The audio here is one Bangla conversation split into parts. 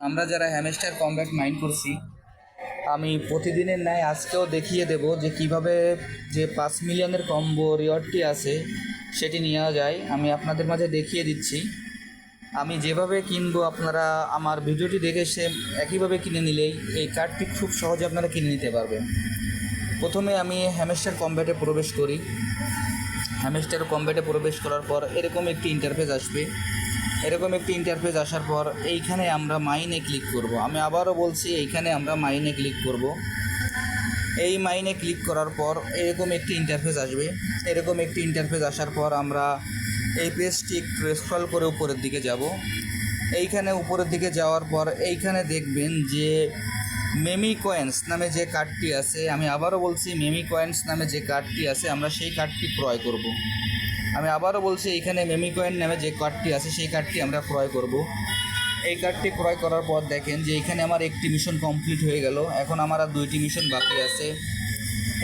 আমরা যারা হ্যামস্টার কমব্যাট মাইন্ড করছি, আমি প্রতিদিনের ন্যায় আজকেও দেখিয়ে দেব যে কীভাবে যে পাঁচ মিলিয়নের কম্বো রিওয়ার্ডটি আছে, সেটি নেওয়া যায়। আমি আপনাদের মাঝে দেখিয়ে দিচ্ছি। আমি যেভাবে কিনবো আপনারা আমার ভিডিওটি দেখে সে একইভাবে কিনে নিলেই এই কার্ডটি খুব সহজে আপনারা কিনে নিতে পারবেন। প্রথমে আমি হ্যামেস্টার কমব্যাটে প্রবেশ করি। হ্যামস্টার কমব্যাটে প্রবেশ করার পর এরকম একটি ইন্টারফেস আসবে। এরকম একটি ইন্টারফেস আসার পর এইখানে আমরা মাইনে ক্লিক করব। আমি আবারও বলছি, এইখানে আমরা মাইনে ক্লিক করব। এই মাইনে ক্লিক করার পর এরকম একটি ইন্টারফেস আসবে। এরকম একটি ইন্টারফেস আসার পর আমরা এই পেজটি একটু স্ক্রল করে উপরের দিকে যাব। এইখানে উপরের দিকে যাওয়ার পর এইখানে দেখবেন যে মেমি কয়েন্স নামে যে কার্ডটি আছে, আমি আবারও বলছি মেমি কয়েন্স নামে যে কার্ডটি আছে, আমরা সেই কার্ডটি ক্রয় করব। আমি আবারও বলছি এইখানে মেমি কয়েন নামে যে কার্ডটি আছে, সেই কার্ডটি আমরা ক্রয় করব। এই কার্ডটি ক্রয় করার পর দেখেন যে এখানে আমার একটি মিশন কমপ্লিট হয়ে গেল এখন আমার আর দুইটি মিশন বাকি আছে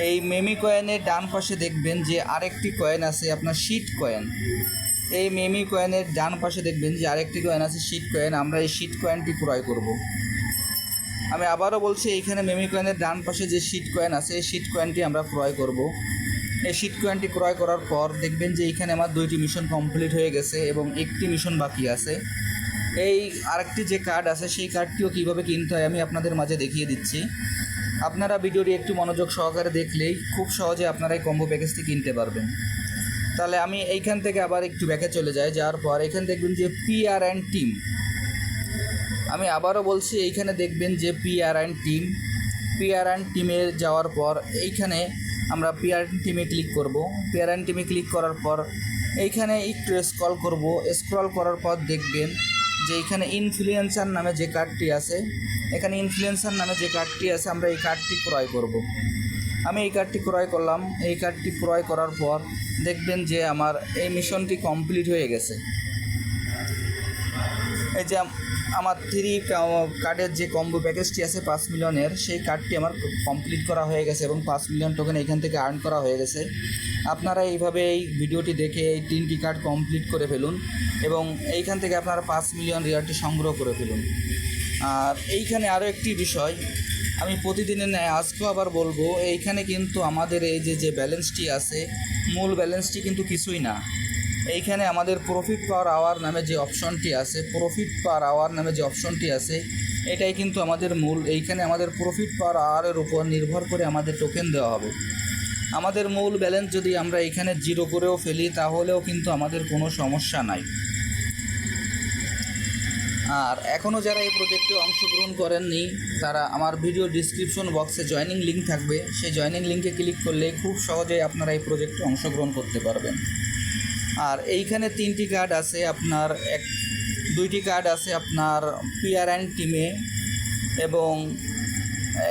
এই মেমি কয়েনের ডান পাশে দেখবেন যে আরেকটি কয়েন আছে, আপনার শিট কয়েন এই মেমি কয়েনের ডান পাশে দেখবেন যে আরেকটি কয়েন আছে শিট কয়েন আমরা এই শিট কয়েনটি ক্রয় করব। আমি আবারও বলছি এইখানে মেমি কয়েনের ডান পাশে যে শিট কয়েন আছে এই শিট কয়েনটি আমরা ক্রয় করব। এই শিট কয়েনটি ক্রয় করার পর দেখবেন যে এইখানে আমার দুইটি মিশন কমপ্লিট হয়ে গেছে এবং একটি মিশন বাকি আছে। এই আরেকটি যে কার্ড আছে, সেই কার্ডটিও কীভাবে কিনতে হয় আমি আপনাদের মাঝে দেখিয়ে দিচ্ছি। আপনারা ভিডিওটি একটু মনোযোগ সহকারে দেখলেই খুব সহজে আপনারা এই কম্বো প্যাকেজটি কিনতে পারবেন। তাহলে আমি এইখান থেকে আবার একটু ব্যাকে চলে যাই, যাওয়ার পর এখানে দেখবেন যে পি আর অ্যান্ড টিম আমি আবারও বলছি, এইখানে দেখবেন যে P R and team P R and টিমে যাওয়ার পর এইখানে আমরা পি আর টিমে ক্লিক করব। পি আর টিমে ক্লিক করার পর এইখানে একটু স্ক্রল করব। স্ক্রল করার পর দেখবেন যে এইখানে ইনফ্লুয়েন্সার নামে যে কার্ডটি আছে, এখানে ইনফ্লুয়েন্সার নামে যে কার্ডটি আছে, আমরা এই কার্ডটি ক্রয় করব। আমি এই কার্ডটি ক্রয় করলাম। এই কার্ডটি ক্রয় করার পর দেখবেন যে আমার এই মিশনটি কমপ্লিট হয়ে গেছে। এই যে আমার থ্রি কার্ডের যে কম্বো প্যাকেজটি আছে পাঁচ মিলিয়নের, সেই কার্ডটি আমার কমপ্লিট করা হয়ে গেছে এবং পাঁচ মিলিয়ন টোকেন এখান থেকে আর্ন করা হয়ে গেছে। আপনারা এইভাবে এই ভিডিওটি দেখে এই তিনটি কার্ড কমপ্লিট করে ফেলুন এবং এইখান থেকে আপনারা পাঁচ মিলিয়ন রিয়ারটি সংগ্রহ করে ফেলুন। আর এইখানে আরও একটি বিষয়, আমি প্রতিদিনের ন্যায় আজকেও আবার বলব, এইখানে কিন্তু আমাদের এই যে যে ব্যালেন্সটি আছে, মূল ব্যালেন্সটি কিন্তু কিছুই না। এইখানে আমাদের প্রফিট পাওয়ার আওয়ার নামে যে অপশনটি আছে প্রফিট পাওয়ার আওয়ার নামে যে অপশনটি আছে, এটাই কিন্তু আমাদের মূল। এইখানে আমাদের প্রফিট পাওয়ার আওয়ারের উপর নির্ভর করে আমাদের টোকেন দেওয়া হবে। আমাদের মূল ব্যালেন্স যদি আমরা এখানে জিরো করেও ফেলি, তাহলেও কিন্তু আমাদের কোনো সমস্যা নাই। আর এখনও যারা এই প্রজেক্টে অংশগ্রহণ করেননি, তারা আমার ভিডিও ডিসক্রিপশন বক্সে জয়নিং লিঙ্ক থাকবে। সেই জয়নিং লিঙ্কে ক্লিক করলে খুব সহজেই আপনারা এই প্রজেক্টে অংশগ্রহণ করতে পারবেন। আর এইখানে তিনটি কার্ড আছে আপনার এক, দুইটি কার্ড আছে আপনার পিআর অ্যান্ড টিমে এবং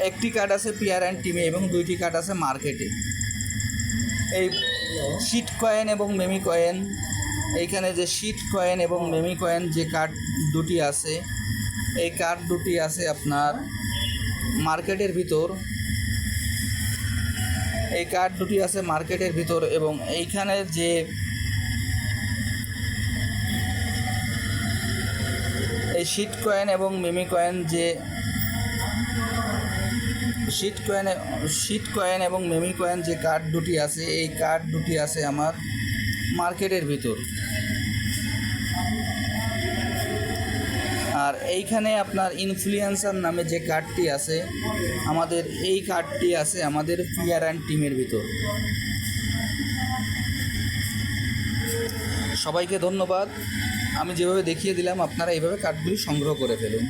একটি কার্ড আছে পিআর অ্যান্ড টিমে এবং দুইটি কার্ড আছে মার্কেটে এই শিট কয়েন এবং মেমি কয়েন এইখানে যে শিট কয়েন এবং মেমি কয়েন যে কার্ড দুটি আছে, এই কার্ড দুটি আছে আপনার মার্কেটের ভিতর। এই কার্ড দুটি আছে মার্কেটের ভিতর এবং এইখানে যে এই শিট কয়েন এবং মিমি কয়েন যে শিট কয়েন শিট কয়েন এবং মেমি কয়েন যে কার্ড দুটি আছে, এই কার্ড দুটি আছে আমার মার্কেটের ভিতর। আর এইখানে আপনার ইনফ্লুয়েন্সার নামে যে কার্ডটি আছে, আমাদের এই কার্ডটি আছে আমাদের পিয়ার অ্যান্ড টিমের ভিতর। সবাইকে ধন্যবাদ। আমি যেভাবে দেখিয়ে দিলাম আপনারা এইভাবে কার্ডগুলি সংগ্রহ করে ফেলুন।